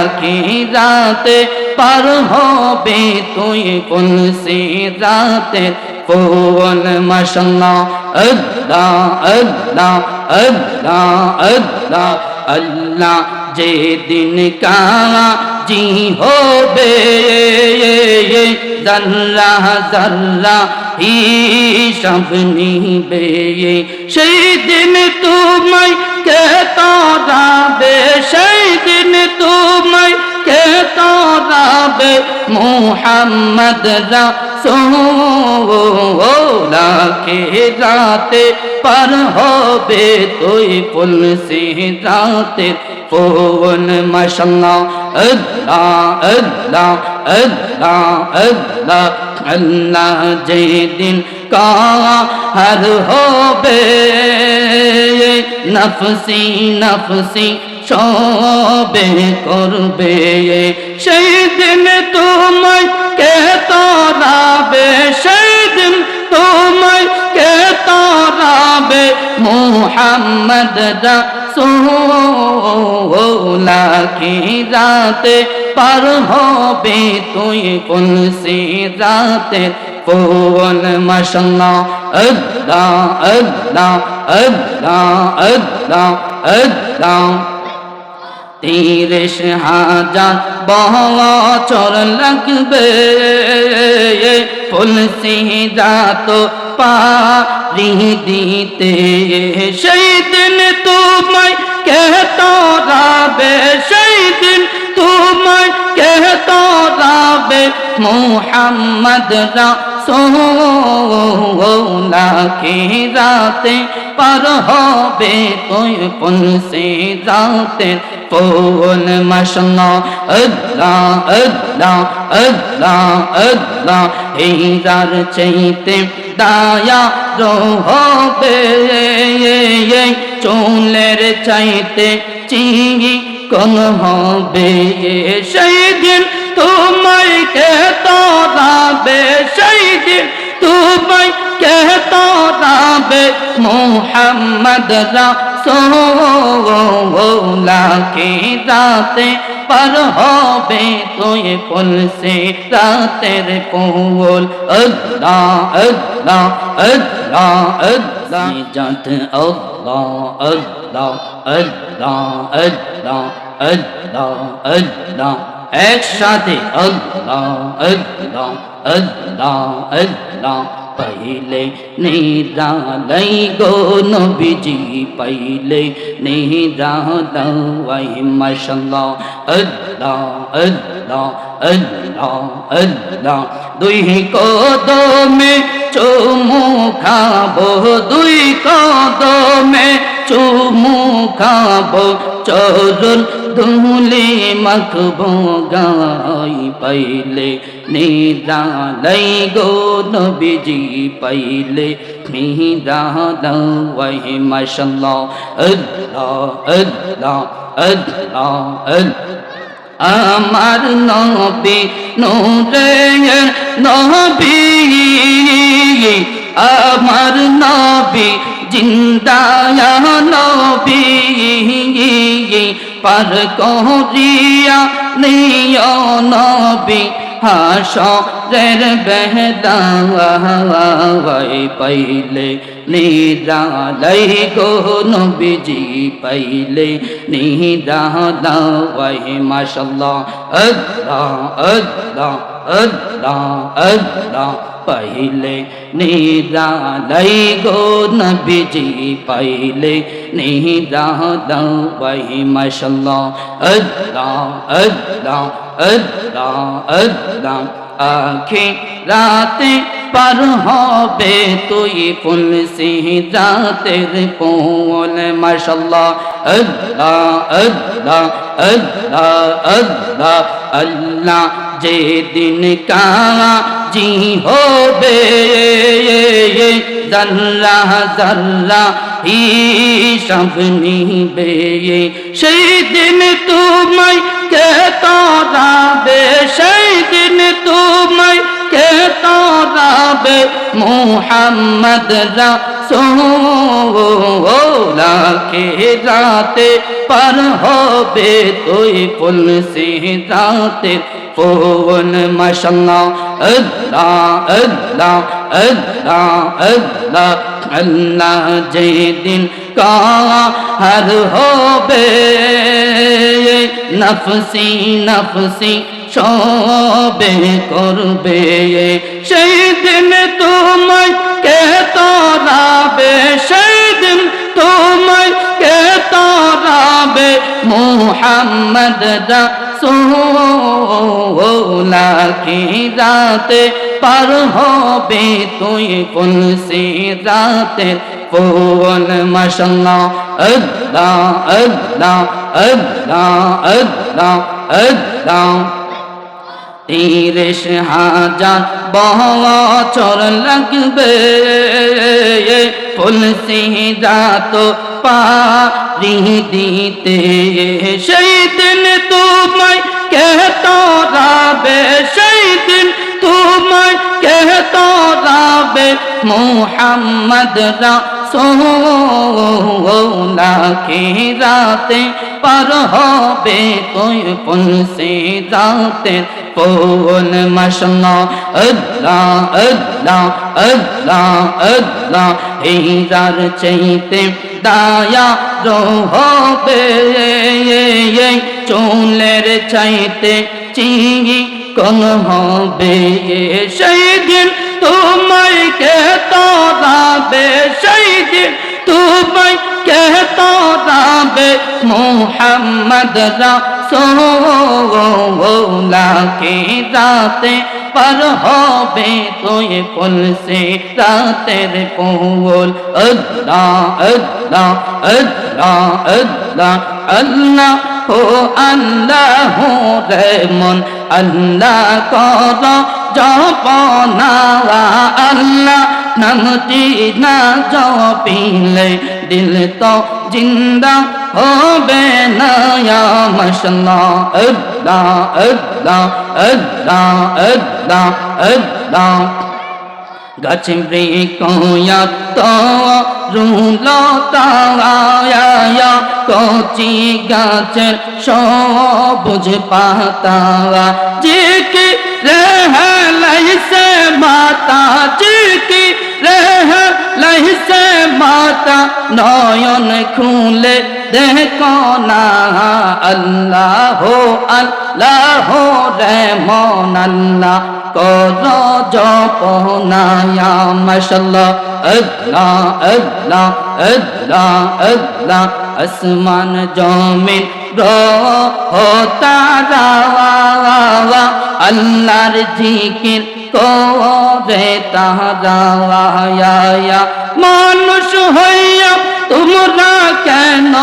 লাখি রাতে পার হবে তুই কোন সে রাতে। কোন মশাল্লাহ, আল্লাহ আল্লাহ আল্লাহ আল্লাহ আল্লাহ যে দিন কাজি হবে, জাল্লা জাল্লা, হিসাব নিবে সেই দিন তোমায় কে তারাবে সেই দিন তুমি কে তারাবে মোহাম্মদ রাসূলাকে রাতে পার হবে তুই পুল সে রাতের কোন মশাল্লাহ, আল্লাহ আল্লাহ আল্লাহ আল্লাহ আল্লাহ যেদিন কাহার হবে, নফসি নফসি সবে করবে সেই দিন তোমায় কে তারাবে সেই দিন তোমায় কে তারাবে, মোহাম্মদ রাসূলাকে রাতে পার হবে তুই কোন সে রাতে কোন মশলা আল্লাহ আল্লাহ আল্লাহ আল্লাহ আল্লাহ। তিরিশ হাজার বছর লাগবে। ফুলসি রাত পারি দিতে সেই দিন তোমায় কে তোরাবে? সেই দিন তোমায় কে তোরাবে? মোহাম্মদ রাসূলাকে রাতে পার হবে তুই কোন সে রাতের কোন মশলা আল্লাহ আল্লাহ আল্লাহ আল্লাহ, এই রার চাইতে দায়া রহবে। চুলের চাইতে চিহি কোন হবে। সেই দিন তোমায় কে তোরাবে সেই দিন তোমায় কে তোরাবে মোহাম্মদ রাসূলাকে রাতে পার হবে তুই ফুল সে রাতের কোল। আল্লাহ আল্লাহ আল্লাহ আল্লাহ। জাত আল্লাহ আল্লাহ আল্লাহ আল্লাহ আল্লাহ আল্লাহ। একসাথে আল্লাহ আল্লাহ আল্লাহ আল্লাহ। পাইলে নিরালাই গো নবীজি পাইলে নিরালাই মাশাল্লাহ আল্লাহ আল্লাহ আল্লাহ আল্লাহ দুই কদমে চুমু খাব দুই কদমে চুমু খাব চরণ ধুলে মাখবো গাই পাইলে, নিরালাই গো নবীজি পাইলে মিহিদাদাওয়াই মাশাল্লাহ, আল্লাহ আল্লাহ আল্লাহ আল্লাহ। আমার নবী নূরে নবী, আমার নবী জিন্দায়া নবী। পার করিয়া নিয় নবী হাসরের বেহদাওয়াই পাইলে, নিরালাই গো নবীজি পাইলে নিরাদাওয়াই মাশাল্লাহ, আল্লাহ আল্লাহ আল্লাহ আল্লাহ। পাইলে, নিরালাই গো নবীজি পাইলে নিরাদাওয়াই মাশাল্লাহ, আল্লাহ আল্লাহ আল্লাহ আল্লাহ আখে রাতে পার হবে তুই ফুল সে রাতের কোল মাশাল্লাহ, আল্লাহ আল্লাহ আল্লাহ আল্লাহ আল্লাহ যে দিন কাজি হবে। জাল্লা জাল্লা হিসাব নিবে। সেই দিন তোমায় কে তারাবে? সেই দিন তোমায় কে তারাবে? রাতে মোহাম্মদ রাসোলাকে রাতে পার হবে। তুই ফুল يقول ما شاء الله الله الله الله الله الله যেদিন কাহার হবে নফসি নফসি সবে করবে সেই দিন তুমি মোহাম্মদ রাসূলাকি রাতে পার হবে, তুই কোন সে রাতের ফুল মাশাল্লাহ আল্লাহ আল্লাহ আল্লাহ আল্লাহ আল্লাহ। তিরিশ হাজার বছর লাগবে। ফুল সিরাত পারি দিতে, সেই দিন তোমায় কে তরাবে? সেই দিন তোমায় কে তরাবে? মোহাম্মদ রাসূলাকে রাতে পার হবে তুই পুন সে রাতে ফুল মশলা আল্লাহ আল্লাহ আল্লাহ আল্লাহ হীরার চাইতে দায়া রহবে চুলের চাইতে চিঙি কোন হবে। সেই দিন তোমায় কে তরাবে সেই দিন তোমায় কে তরাবে মোহাম্মদ রাসূলাকে রাতে পার হবে তুই ফুল সে রাতের ফুল আল্লাহ আল্লাহ আল্লাহ আল্লাহ আল্লাহ ও আল্লাহ রেমন আল্লাহ কর জপনা আল্লাহ নামটি না জপিলে। দিল তো জিন্দা হবে না মশনা আল্লাহ আল্লাহ আল্লাহ আল্লাহ আল্লাহ গাছ বৃক্ষয়াত রুলতায়া কচি গাছের সবুজ পাতা যে কি রেহলাইছে মাতা যে কি রেহলাইছে মাতা নয়ন খুলে দেখো না, আল্লাহ আল্লাহ রেমন আল্লাহ কর জপনায়া মশাল্লাহ আল্লাহ আল্লাহ আল্লাহ আল্লাহ, আসমান, জমিন তারা আল্লাহর জিকির করে তাহারা মানুষ হইয়া তোমরা কেন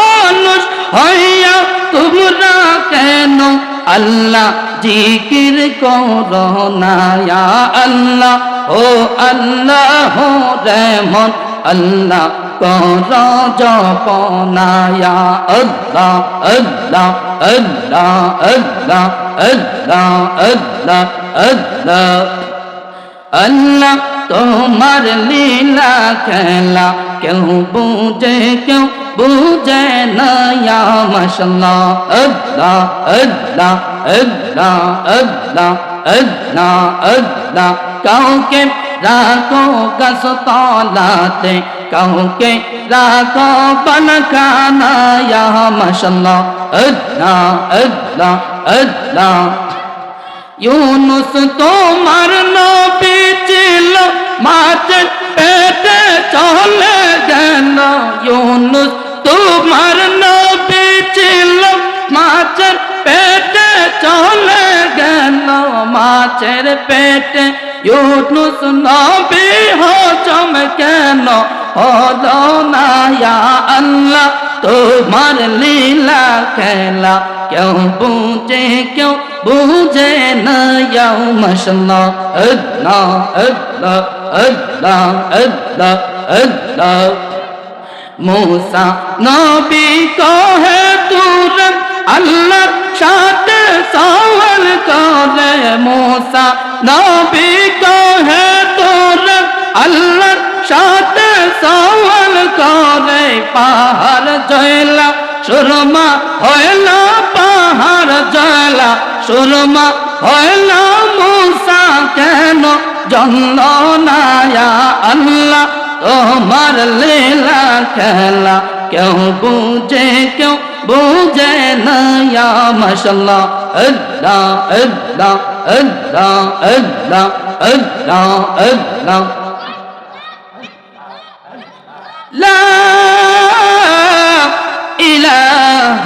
মানুষ হইয়া? তোমরা কেন আল্লাহ জিকির করো না? আল্লাহ, ও আল্লাহ রেমন আল্লাহ কর জপনায়া আল্লাহ আল্লাহ আল্লাহ আল্লাহ আল্লাহ আল্লাহ আল্লাহ। আল্লাহ তোমার লীলা খেলা, কেউ বুঝে কেউ বুঝে নয়া মশলা আল্লাহ আল্লাহ আল্লাহ আল্লাহ আল্লাহ আল্লাহ। কাউকে রাখো গাছতলাতে, কাউকে রাখো বনখানায়া মশলা আল্লাহ আল্লাহ আল্লাহ। ইউনুস তোমার নবী ছিল মাছের পেটে চলে গেল ইউনুস তোমার নবী ছিল মাছের পেটে চলে গেল মাছের পেটে ইউনুস নবী হজম কেন হলো না ইয়া আল্লাহ তোমার লীলা খেলা কেউ বুঝে কেউ বুঝে না ইয়াও মাশাল্লা আল্লাহ আল্লাহ আল্লাহ আল্লাহ আল্লাহ। মুসা নবী কহে দূর আল্লাহ সাথে সাওয়াল করে। মুসা নবী কহে দূর আল্লাহ সাথে সাওয়াল করে। পাহাড় জয়লা, সুরমা হয়লা পা সুরমা হইল মুসা কেন জন্ম নায়া আল্লাহ তোমার লীলা খেলা কেউ বুঝে কেউ বুঝে নয়া মশাল্লাহ আল্লাহ আল্লাহ আল্লাহ আল্লাহ আল্লাহ আল্লাহ لا إله